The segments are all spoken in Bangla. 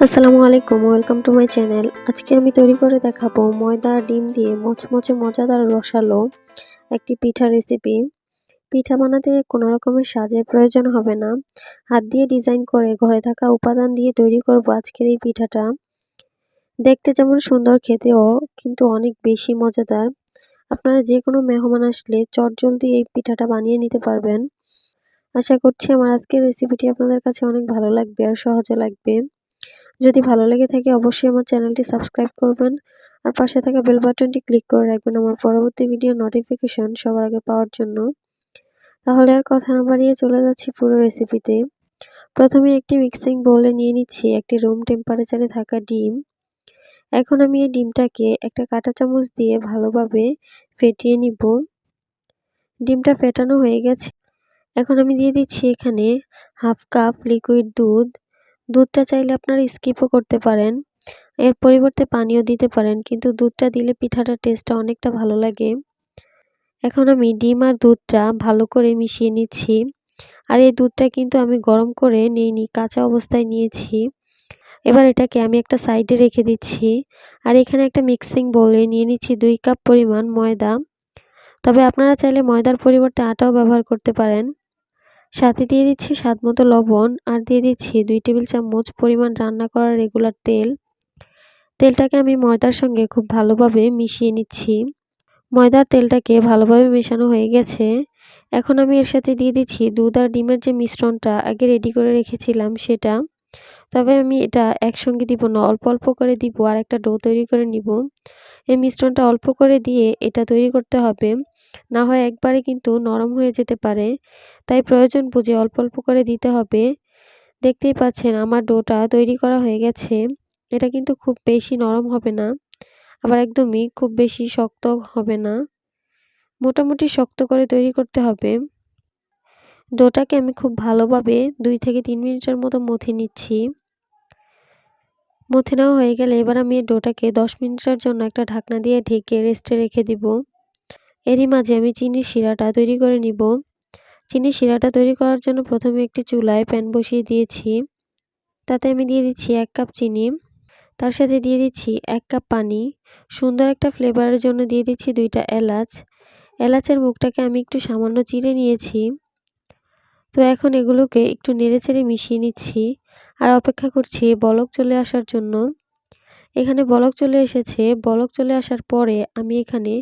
আসসালামু আলাইকুম, ওয়েলকাম টু মাই চ্যানেল। আজকে আমি তৈরি করে দেখাবো ময়দা, ডিম দিয়ে মচমচে মজাদার রসালো একটি পিঠা রেসিপি পিঠা বানাতে কোনো রকমের সাজের প্রয়োজন হবে না। হাত দিয়ে ডিজাইন করে ঘরে থাকা উপাদান দিয়ে তৈরি করব আজকের এই পিঠাটা। দেখতে যেমন সুন্দর খেতেও, কিন্তু অনেক বেশি মজাদার। আপনারা যে কোনো মেহমান আসলে চটজলদি এই পিঠাটা বানিয়ে নিতে পারবেন। আশা করছি আমার আজকের রেসিপিটি আপনাদের কাছে অনেক ভালো লাগবে আর সহজে লাগবে। যদি ভালো লেগে থাকে অবশ্যই আমার চ্যানেলটি সাবস্ক্রাইব করবেন। আর পাশে থাকা বেল বাটনটি ক্লিক করে রাখবেন আমার পরবর্তী ভিডিও নোটিফিকেশন সবার আগে পাওয়ার জন্য। তাহলে আর কথা না বাড়িয়ে চলে যাচ্ছি পুরো রেসিপিতে প্রথমে একটি মিক্সিং বোলে নিয়ে নিচ্ছি একটি রুম টেম্পারেচারে থাকা ডিম। এখন আমি এই ডিমটাকে একটা কাঁটা চামচ দিয়ে ভালোভাবে ফেটিয়ে নিব। ডিমটা ফেটানো হয়ে গেছে। এখন আমি দিয়ে দিচ্ছি এখানে হাফ কাপ লিকুইড দুধ। দুধটা চাইলে আপনারা স্কিপও করতে পারেন। এর পরিবর্তে পানিও দিতে পারেন, কিন্তু দুধটা দিলে পিঠাটার টেস্টটা অনেকটা ভালো লাগে। এখন আমি ডিম আর দুধটা ভালো করে মিশিয়ে নিচ্ছি। আর এই দুধটা কিন্তু আমি গরম করে নিইনি, কাঁচা অবস্থায় নিয়েছি। এবার এটাকে আমি একটা সাইডে রেখে দিচ্ছি। আর এখানে একটা মিক্সিং বলে নিয়ে নিচ্ছি দুই কাপ পরিমাণ ময়দা। তবে আপনারা চাইলে ময়দার পরিবর্তে আটাও ব্যবহার করতে পারেন। সাথে দিয়ে দিচ্ছি স্বাদ মতো লবণ আর দিয়ে দিচ্ছি দুই টেবিল চামচ পরিমাণ রান্না করা রেগুলার তেল। তেলটাকে আমি ময়দার সঙ্গে খুব ভালোভাবে মিশিয়ে নিচ্ছি। ময়দার তেলটাকে ভালোভাবে মেশানো হয়ে গেছে। এখন আমি এর সাথে দিয়ে দিচ্ছি দুধ আর ডিমের যে মিশ্রণটা আগে রেডি করে রেখেছিলাম সেটা। তবে আমি এটা একসঙ্গে দিব না, অল্প অল্প করে দিব আর একটা ডো তৈরি করে নিব। এই মিশ্রণটা অল্প করে দিয়ে এটা তৈরি করতে হবে, না হয় একবারে কিন্তু নরম হয়ে যেতে পারে। তাই প্রয়োজন বুঝে অল্প অল্প করে দিতে হবে। দেখতেই পাচ্ছেন আমার ডোটা তৈরি করা হয়ে গেছে, এটা কিন্তু খুব বেশি নরম হবে না, আবার একদমই খুব বেশি শক্ত হবে না। মোটামুটি শক্ত করে তৈরি করতে হবে। ডোটাকে আমি খুব ভালোভাবে দুই থেকে তিন মিনিটের মতো মথে নিচ্ছি। মথে নেওয়া হয়ে গেলে এবার আমি ডোটাকে দশ মিনিটের জন্য একটা ঢাকনা দিয়ে ঢেকে রেস্টে রেখে দিব। এরই মাঝে আমি চিনির শিরাটা তৈরি করে নিব। চিনির শিরাটা তৈরি করার জন্য প্রথমে একটি চুলায় প্যান বসিয়ে দিয়েছি। তাতে আমি দিয়ে দিচ্ছি এক কাপ চিনি। তার সাথে দিয়ে দিচ্ছি এক কাপ পানি। সুন্দর একটা ফ্লেভারের জন্য দিয়ে দিচ্ছি দুইটা এলাচ। এলাচের মুখটাকে আমি একটু সামান্য চিড়ে নিয়েছি। তো এখন এগুলোকে একটু নেড়ে চেড়ে মিশিয়ে নিচ্ছি আর অপেক্ষা করছি বলক চলে আসার জন্য। এখানে বলক চলে এসেছে। বলক চলে আসার পরে আমি এখানে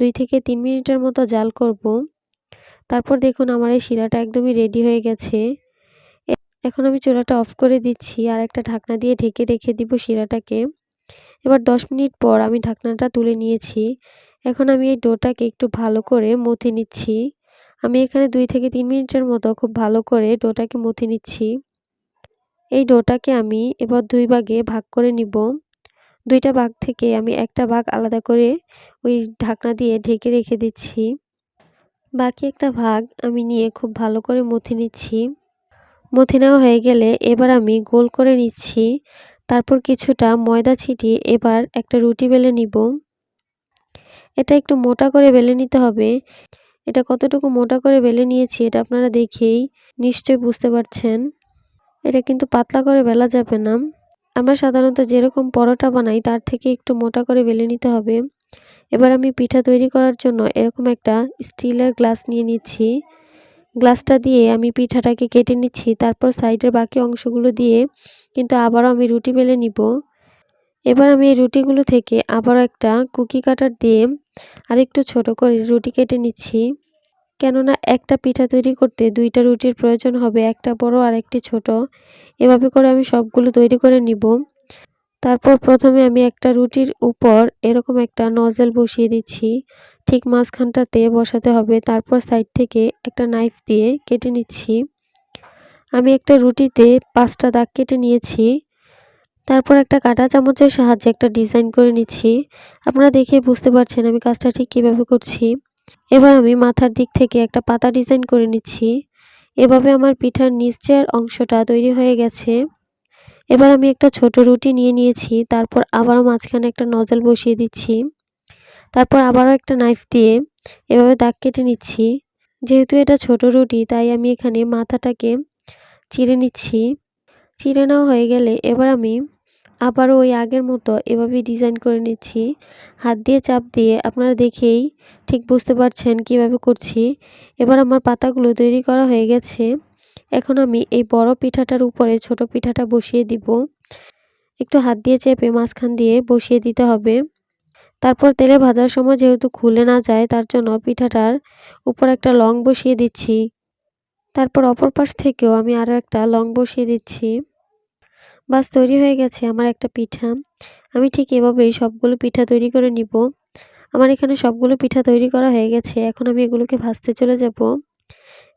দুই থেকে তিন মিনিটের মতো জাল করব। তারপর দেখুন আমার এই শিরাটা একদমই রেডি হয়ে গেছে। এখন আমি চুলাটা অফ করে দিচ্ছি আর একটা ঢাকনা দিয়ে ঢেকে রেখে দিব শিরাটাকে এবার দশ মিনিট পর আমি ঢাকনাটা তুলে নিয়েছি। এখন আমি এই ডোটাকে একটু ভালো করে মথে নিচ্ছি। আমি এখানে দুই থেকে তিন মিনিটের মতো খুব ভালো করে ডোটাকে মথে নিচ্ছি। এই ডোটাকে আমি এবার দুই ভাগে ভাগ করে নিব। দুইটা ভাগ থেকে আমি একটা ভাগ আলাদা করে ওই ঢাকনা দিয়ে ঢেকে রেখে দিচ্ছি। বাকি একটা ভাগ আমি নিয়ে খুব ভালো করে মথে নিচ্ছি। মথে নেওয়া হয়ে গেলে এবার আমি গোল করে নিচ্ছি। তারপর কিছুটা ময়দা ছিটিয়ে এবার একটা রুটি বেলে নিব। এটা একটু মোটা করে বেলে নিতে হবে। এটা কতটুকু মোটা করে বেলে নিয়েছি এটা আপনারা দেখেই নিশ্চয়ই বুঝতে পারছেন। এটা কিন্তু পাতলা করে বেলা যাবে না। আমরা সাধারণত যেরকম পরোটা বানাই, তার থেকে একটু মোটা করে বেলে নিতে হবে। এবার আমি পিঠা তৈরি করার জন্য এরকম একটা স্টিলের গ্লাস নিয়ে নিচ্ছি। গ্লাসটা দিয়ে আমি পিঠাটাকে কেটে নিচ্ছি, তারপর সাইডের বাকি অংশগুলো দিয়ে কিন্তু আবারও আমি রুটি বেলে নিব। এবার আমি এই রুটিগুলো থেকে আবার একটা কুকি কাটার দিয়ে আরেকটু ছোট করে রুটি কেটে নিচ্ছি। কেননা একটা পিঠা তৈরি করতে দুইটা রুটির প্রয়োজন হবে, একটা বড় আর একটি ছোট। এভাবে করে আমি সবগুলো তৈরি করে নিব। তারপর প্রথমে আমি একটা রুটির উপর এরকম একটা নজেল বসিয়ে দিচ্ছি। ঠিক মাঝখানটাতে বসাতে হবে, তারপর সাইড থেকে একটা নাইফ দিয়ে কেটে নিচ্ছি। আমি একটা রুটিতে পাঁচটা দাগ কেটে নিয়েছি। তারপর একটা কাটা চামচের সাহায্যে একটা ডিজাইন করে নিচ্ছি। আপনারা দেখে বুঝতে পারছেন আমি কাজটা ঠিক কীভাবে করছি। এবার আমি মাথার দিক থেকে একটা পাতা ডিজাইন করে নিচ্ছি। এভাবে আমার পিঠার নিচের অংশটা তৈরি হয়ে গেছে। এবার আমি একটা ছোট রুটি নিয়ে নিয়েছি, তারপর আবারও মাঝখানে একটা নজল বসিয়ে দিচ্ছি। তারপর আবারও একটা নাইফ দিয়ে এভাবে দাগ কেটে নিচ্ছি। যেহেতু এটা ছোট রুটি, তাই আমি এখানে মাথাটাকে চিড়ে নিচ্ছি। চিড়ে নেওয়া হয়ে গেলে এবার আমি আবারও ওই আগের মতো এভাবেই ডিজাইন করে নিচ্ছি। হাত দিয়ে চাপ দিয়ে আপনারা দেখেই ঠিক বুঝতে পারছেন কীভাবে করছি। এবার আমার পাতাগুলো তৈরি করা হয়ে গেছে। এখন আমি এই বড় পিঠাটার উপরে ছোট পিঠাটা বসিয়ে দিব। একটু হাত দিয়ে চেপে মাঝখান দিয়ে বসিয়ে দিতে হবে। তারপর তেলে ভাজার সময় যেহেতু খুলে না যায়, তার জন্য পিঠাটার উপর একটা লং বসিয়ে দিচ্ছি। তারপর অপর পাশ থেকেও আমি আরও একটা লং বসিয়ে দিচ্ছি। বাস তৈরি হয়ে গেছে আমার একটা পিঠা। আমি ঠিক এভাবেই সবগুলো পিঠা তৈরি করে নিব। আমার এখানে সবগুলো পিঠা তৈরি করা হয়ে গেছে। এখন আমি এগুলোকে ভাজতে চলে যাব।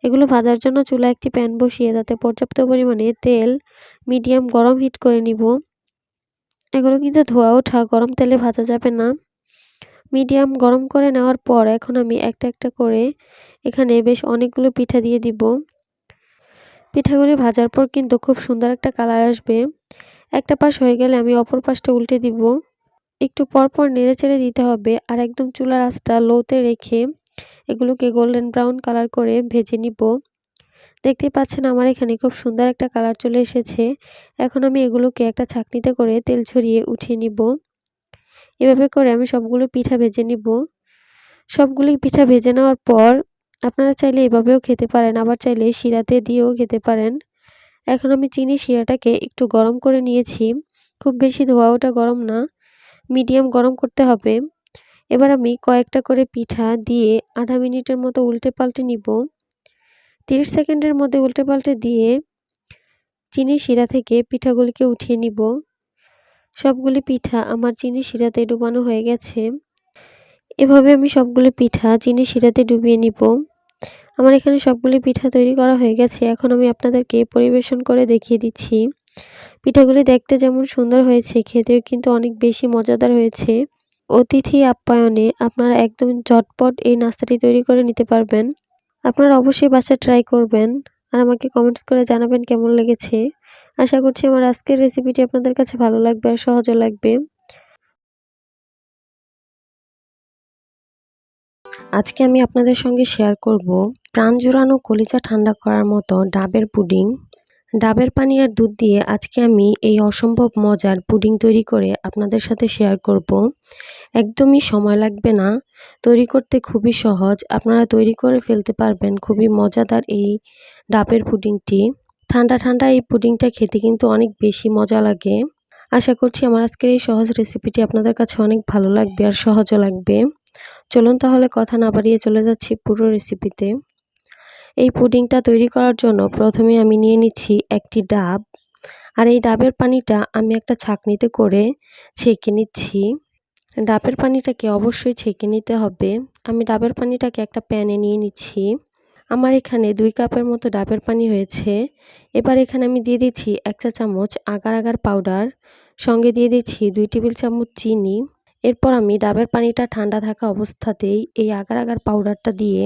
এগুলো ভাজার জন্য চুলা একটি প্যান বসিয়ে তাতে পর্যাপ্ত পরিমাণে তেল, মিডিয়াম গরম হিট করে নিব। এগুলো কিন্তু ধোয়া ওঠা, গরম তেলে ভাজা যাবে না। মিডিয়াম গরম করে নেওয়ার পর এখন আমি একটা একটা করে এখানে বেশ অনেকগুলো পিঠা দিয়ে দিব। পিঠাগুলি ভাজার পর কিন্তু খুব সুন্দর একটা কালার আসবে। একটা পাশ হয়ে গেলে আমি অপর পাশটা উল্টে দিব। একটু পর পর নেড়ে চেড়ে দিতে হবে আর একদম চুলার আঁচটা লোতে রেখে এগুলোকে গোল্ডেন ব্রাউন কালার করে ভেজে নিব। দেখতে পাচ্ছেন আমার এখানে খুব সুন্দর একটা কালার চলে এসেছে। এখন আমি এগুলোকে একটা ছাকনিতে করে তেল ছড়িয়ে উঠিয়ে নিব। এভাবে করে আমি সবগুলো পিঠা ভেজে নিব। সবগুলি পিঠা ভেজে নেওয়ার পর আপনারা চাইলে এভাবেও খেতে পারেন, আবার চাইলে শিরাতে দিয়েও খেতে পারেন। এখন আমি চিনি শিরাটাকে একটু গরম করে নিয়েছি। খুব বেশি ধোয়া ওটা গরম না, মিডিয়াম গরম করতে হবে। এবার আমি কয়েকটা করে পিঠা দিয়ে আধা মিনিটের মতো উল্টে পাল্টে নিব। তিরিশ সেকেন্ডের মধ্যে উল্টে পাল্টে দিয়ে চিনি শিরা থেকে পিঠাগুলিকে উঠিয়ে নিব। সবগুলি পিঠা আমার চিনি শিরাতে ডুবানো হয়ে গেছে। এভাবে আমি সবগুলি পিঠা চিনি শিরাতে ডুবিয়ে নিব। আমার এখানে সবগুলি পিঠা তৈরি করা হয়ে গেছে। এখন আমি আপনাদেরকে পরিবেশন করে দেখিয়ে দিচ্ছি। পিঠাগুলি দেখতে যেমন সুন্দর হয়েছে, খেতেও কিন্তু অনেক বেশি মজাদার হয়েছে। অতিথি আপ্যায়নে আপনারা একদম ঝটপট এই নাস্তাটি তৈরি করে নিতে পারবেন। আপনারা অবশ্যই বাসা ট্রাই করবেন আর আমাকে কমেন্টস করে জানাবেন কেমন লেগেছে। আশা করছি আমার আজকের রেসিপিটি আপনাদের কাছে ভালো লাগবে আর সহজও লাগবে। আজকে আমি আপনাদের সঙ্গে শেয়ার করব প্রাণ জোড়ানো কলিজা ঠান্ডা করার মতো ডাবের পুডিং। ডাবের পানি আর দুধ দিয়ে আজকে আমি এই অসম্ভব মজার পুডিং তৈরি করে আপনাদের সাথে শেয়ার করব। একদমই সময় লাগবে না, তৈরি করতে খুবই সহজ। আপনারা তৈরি করে ফেলতে পারবেন, খুবই মজাদার এই ডাবের পুডিংটি। ঠান্ডা ঠান্ডা এই পুডিংটা খেতে কিন্তু অনেক বেশি মজা লাগে। আশা করছি আমার আজকের এই সহজ রেসিপিটি আপনাদের কাছে অনেক ভালো লাগবে আর সহজও লাগবে। চলুন তাহলে কথা না বাড়িয়ে চলে যাচ্ছি পুরো রেসিপিতে এই পুডিংটা তৈরি করার জন্য প্রথমে আমি নিয়ে নিচ্ছি একটি ডাব। আর এই ডাবের পানিটা আমি একটা ছাকনিতে করে ছেঁকে নিচ্ছি। ডাবের পানিটাকে অবশ্যই ছেঁকে নিতে হবে। আমি ডাবের পানিটাকে একটা প্যানে নিয়ে নিচ্ছি। আমার এখানে দুই কাপের মতো ডাবের পানি হয়েছে। এবার এখানে আমি দিয়ে দিচ্ছি এক চা চামচ আগার আগার পাউডার। সঙ্গে দিয়ে দিচ্ছি দুই টেবিল চামচ চিনি। এরপর আমি ডাবের পানিটা ঠান্ডা থাকা অবস্থাতেই এই আগার আগার পাউডারটা দিয়ে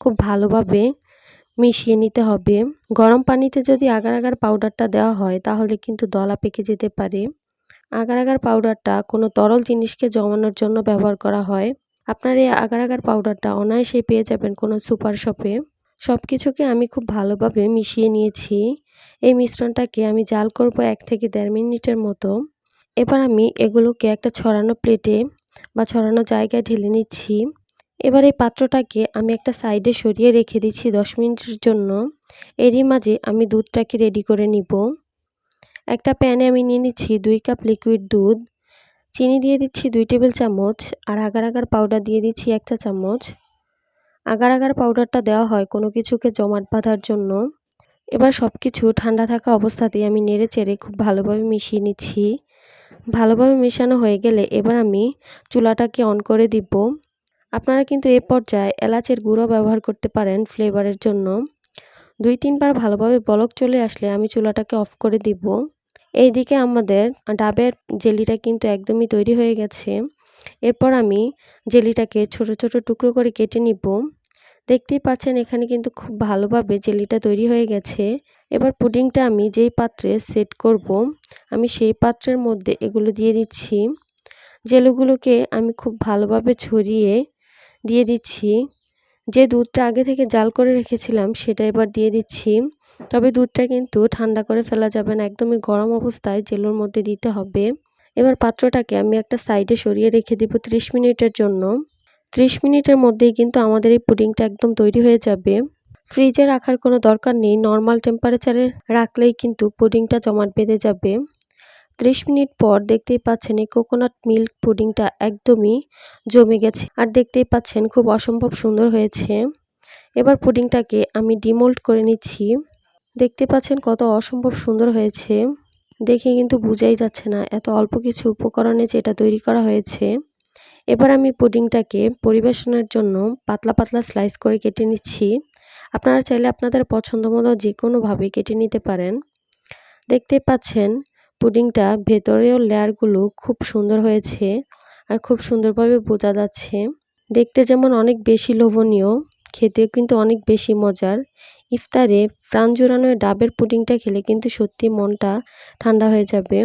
খুব ভালোভাবে মিশিয়ে নিতে হবে। গরম পানিতে যদি আগার আগার পাউডারটা দেওয়া হয়, তাহলে কিন্তু দলা পেকে যেতে পারে। আগার আগার পাউডারটা কোনো তরল জিনিসকে জমানোর জন্য ব্যবহার করা হয়। আপনার এই আগার আগার পাউডারটা অনায়াসে পেয়ে যাবেন কোনো সুপার শপে। সব কিছুকে আমি খুব ভালোভাবে মিশিয়ে নিয়েছি। এই মিশ্রণটাকে আমি জাল করব এক থেকে দেড় মিনিটের মতো। এবার আমি এগুলোকে একটা ছড়ানো প্লেটে বা ছড়ানো জায়গায় ঢেলে নিচ্ছি। এবার এই পাত্রটাকে আমি একটা সাইডে সরিয়ে রেখে দিচ্ছি দশ মিনিটের জন্য। এরই মাঝে আমি দুধটাকে রেডি করে নিব। একটা প্যানে আমি নিয়ে নিচ্ছি দুই কাপ লিকুইড দুধ। চিনি দিয়ে দিচ্ছি দুই টেবিল চামচ আর আগার আগার পাউডার দিয়ে দিচ্ছি একটা চামচ। আগার আগার পাউডারটা দেওয়া হয় কোনো কিছুকে জমাট বাঁধার জন্য। এবার সব কিছু ঠান্ডা থাকা অবস্থাতেই আমি নেড়ে চেড়ে খুব ভালোভাবে মিশিয়ে নিচ্ছি। ভালোভাবে মেশানো হয়ে গেলে এবার আমি চুলাটাকে অন করে দিব। আপনারা কিন্তু এ পর্যায়ে এলাচের গুঁড়ো ব্যবহার করতে পারেন ফ্লেভারের জন্য। দুই, তিনবার ভালোভাবে বলক চলে আসলে আমি চুলাটাকে অফ করে দিব। এইদিকে আমাদের ডাবের জেলিটা কিন্তু একদমই তৈরি হয়ে গেছে। এরপর আমি জেলিটাকে ছোট ছোট টুকরো করে কেটে নিব। দেখতেই পাচ্ছেন এখানে কিন্তু খুব ভালোভাবে জেলিটা তৈরি হয়ে গেছে। এবার পুডিংটা আমি যেই পাত্রে সেট করব, আমি সেই পাত্রের মধ্যে এগুলো দিয়ে দিচ্ছি। জেলুগুলোকে আমি খুব ভালোভাবে ছড়িয়ে দিয়ে দিচ্ছি। যে দুধটা আগে থেকে জাল করে রেখেছিলাম সেটা এবার দিয়ে দিচ্ছি। তবে দুধটা কিন্তু ঠান্ডা করে ফেলা যাবে না, একদমই গরম অবস্থায় জেলোর মধ্যে দিতে হবে। এবার পাত্রটাকে আমি একটা সাইডে সরিয়ে রেখে দিব 30 মিনিটের জন্য। 30 মিনিটের মধ্যেই কিন্তু আমাদের এই পুডিংটা একদম তৈরি হয়ে যাবে। ফ্রিজে রাখার কোনো দরকার নেই, নর্মাল টেম্পারেচারে রাখলেই কিন্তু পুডিংটা জমাট বেঁধে যাবে। 30 মিনিট পর দেখতেই পাচ্ছেন এই কোকোনাট মিল্ক পুডিংটা একদমই জমে গেছে আর দেখতেই পাচ্ছেন খুব অসম্ভব সুন্দর হয়েছে। এবার পুডিংটাকে আমি ডিমোল্ড করে নিচ্ছি। দেখতে পাচ্ছেন কত অসম্ভব সুন্দর হয়েছে। দেখে কিন্তু বোঝাই যাচ্ছে না, এত অল্প কিছু উপকরণে যেটা তৈরি করা হয়েছে। এবার আমি পুডিংটাকে পরিবেশনের জন্য পাতলা পাতলা স্লাইস করে কেটে নিচ্ছি। আপনারা চাইলে আপনাদের পছন্দ মতো যে কোনোভাবে কেটে নিতে পারেন। দেখতে পাচ্ছেন, পুডিংটা ভেতরেও লেয়ারগুলো খুব সুন্দর হয়েছে আর খুব সুন্দরভাবে বোঝা যাচ্ছে। দেখতে যেমন অনেক বেশি লোভনীয়, খেতেও কিন্তু অনেক বেশি মজার। ইফতারে প্রাণ জোড়ানো ডাবের পুডিংটা খেলে কিন্তু সত্যি মনটা ঠান্ডা হয়ে যাবে।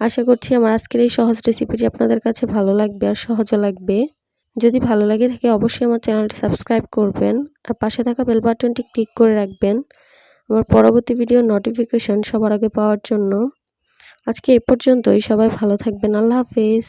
আশা করছি আমার আজকের এই সহজ রেসিপিটি আপনাদের কাছে ভালো লাগবে আর সহজও লাগবে। যদি ভালো লাগে থাকে অবশ্যই আমার চ্যানেলটি সাবস্ক্রাইব করবেন আর পাশে থাকা বেল বাটনটি ক্লিক করে রাখবেন। আমার পরবর্তী ভিডিও নোটিফিকেশন সবার আগে পাওয়ার জন্য। আজকে এ পর্যন্তই, সবাই ভালো থাকবেন, আল্লাহ হাফেজ।